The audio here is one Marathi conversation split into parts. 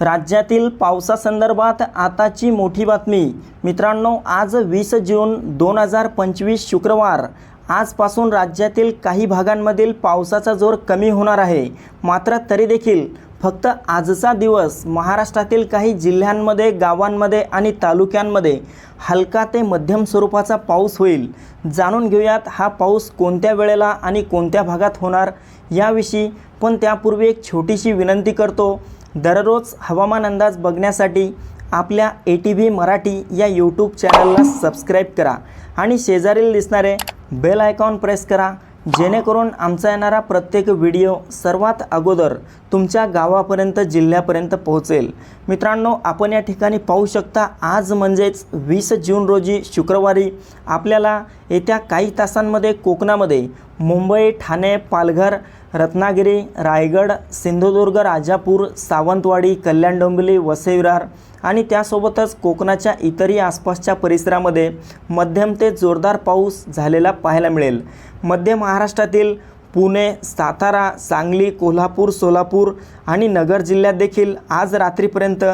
राज्यातील पावसासंदर्भात आताची मोठी बातमी. मित्रांनो आज वीस जून दोन हजार पंचवीस शुक्रवार. आजपासून राज्यातील काही भागांमधील पावसाचा जोर कमी होणार आहे. मात्र तरी देखील फक्त आजचा दिवस महाराष्ट्रातील काही जिल्ह्यांमध्ये गावांमध्ये आणि तालुक्यांमध्ये हलका ते मध्यम स्वरूपाचा पाऊस होईल. जाणून घेऊयात हा पाऊस कोणत्या वेळेला आणि कोणत्या भागात होणार याविषयी पण त्यापूर्वी एक छोटीशी विनंती करतो. दररोज हवामान अंदाज बघण्यासाठी आपल्या ए टी व्ही मराठी या यूट्यूब चॅनलला सबस्क्राईब करा आणि शेजारील दिसणारे बेल आयकॉन प्रेस करा जेणेकरून आमचा येणारा प्रत्येक व्हिडिओ सर्वात अगोदर तुमच्या गावापर्यंत जिल्ह्यापर्यंत पोहोचेल. मित्रांनो आपण या ठिकाणी पाहू शकता आज म्हणजेच वीस जून रोजी शुक्रवारी आपल्याला येत्या काही तासांमध्ये कोकणामध्ये मुंबई ठाणे पालघर रत्नागिरी रायगड सिंधुदुर्ग राजापूर सावंतवाडी कल्याण डोंबिवली वसई विरार आणि त्यासोबतच कोकणाच्या इतरही आसपासच्या परिसरामध्ये मध्यम ते जोरदार पाऊस झालेला पाहायला मिळेल. मध्य महाराष्ट्रातील पुणे सातारा सांगली कोल्हापूर सोलापूर आणि नगर जिल्ह्यात देखील आज रात्रीपर्यंत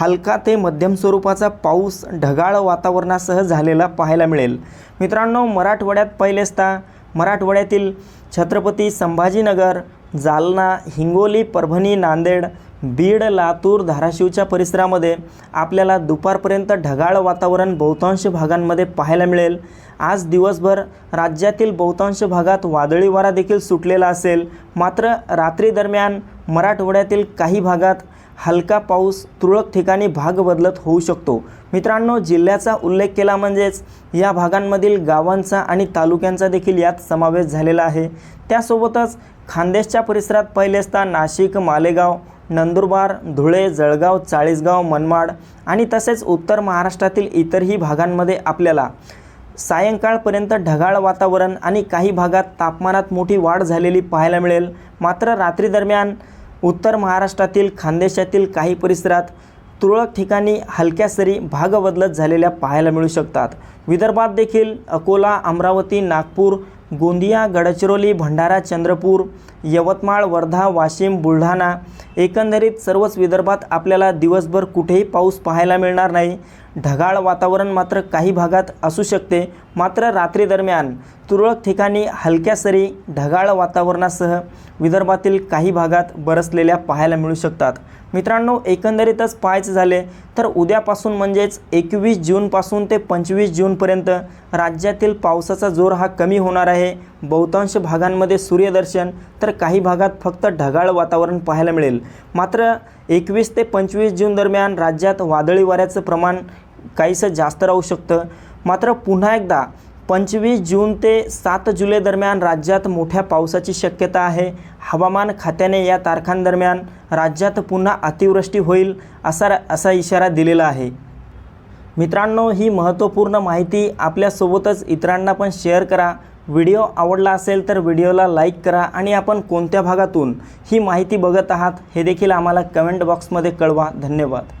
हलका ते मध्यम स्वरूपाचा पाऊस ढगाळ वातावरणासह झालेला पाहायला मिळेल. मित्रांनो मराठवाड्यात पहिलेचता मराठवाड्यातील छत्रपती संभाजीनगर जालना हिंगोली परभणी नांदेड बीड लातूर धाराशिवच्या परिसरामध्ये आपल्याला दुपारपर्यंत ढगाळ वातावरण बहुतांश भागांमध्ये पाहायला मिळेल. आज दिवसभर राज्यातील बहुतांश भागात वादळी वारा देखील सुटलेला असेल. मात्र रात्री दरम्यान मराठवाड्यातील काही भागात हलका पाऊस तुरळक ठिकाणी भाग बदलत होऊ शकतो. मित्रांनो जिल्ह्याचा उल्लेख केला म्हणजेच या भागांमधील गावांचा आणि तालुक्यांचा देखील यात समावेश झालेला आहे. त्यासोबतच खानदेशच्या परिसरात पहिले असता नाशिक मालेगाव नंदुरबार धुळे जळगाव चाळीसगाव मनमाड आणि तसेच उत्तर महाराष्ट्रातील इतरही भागांमध्ये आपल्याला सायंकाळपर्यंत ढगाळ वातावरण आणि काही भागात तापमानात मोठी वाढ झालेली पाहायला मिळेल. मात्र रात्री दरम्यान उत्तर महाराष्ट्रातील खानदेशातील काही परिसरात तुरळक ठिकाणी हलक्या सरी भाग बदलत झालेल्या पाहायला मिळू शकतात. विदर्भात देखील अकोला अमरावती नागपूर गोंदिया गडचिरोली भंडारा चंद्रपूर यवतमाळ वर्धा वाशिम बुलढाणा एकंदरीत सर्वच विदर्भात आपल्याला दिवसभर कुठेही पाऊस पाहायला मिळणार नाही. ढगाळ वातावरण मात्र काही भागात असू शकते. मात्र रात्रीदरम्यान तुरळक ठिकाणी हलक्या सरी ढगाळ वातावरणासह विदर्भातील काही भागात बरसलेल्या पाहायला मिळू शकतात. मित्रांनो एकंदरीतच पाहायचे झाले तर उद्यापासून म्हणजेच एकवीस जूनपासून ते पंचवीस जूनपर्यंत राज्यातील पावसाचा जोर हा कमी होणार आहे. बहुतांश भागांमध्ये सूर्यदर्शन तर काही भागात फक्त ढगाळ वातावरण पाहायला मिळेल. मात्र एकवीस ते पंचवीस जून दरम्यान राज्यात वादळी वाऱ्याचं प्रमाण काहीसं जास्त राहू शकतं. मात्र पुन्हा एकदा पंचवीस जून ते सात जुलै दरम्यान राज्यात मोठ्या पावसाची शक्यता आहे. हवामान खात्याने या तारखांदरम्यान राज्यात पुन्हा अतिवृष्टी होईल असा असा इशारा दिलेला आहे. मित्रांनो ही महत्त्वपूर्ण माहिती आपल्यासोबतच इतरांना पण शेअर करा. व्हिडिओ आवडला असेल तर व्हिडिओला लाईक करा आणि आपण कोणत्या भागातून ही माहिती बघत आहात हे देखील आम्हाला कमेंट बॉक्समध्ये कळवा. धन्यवाद.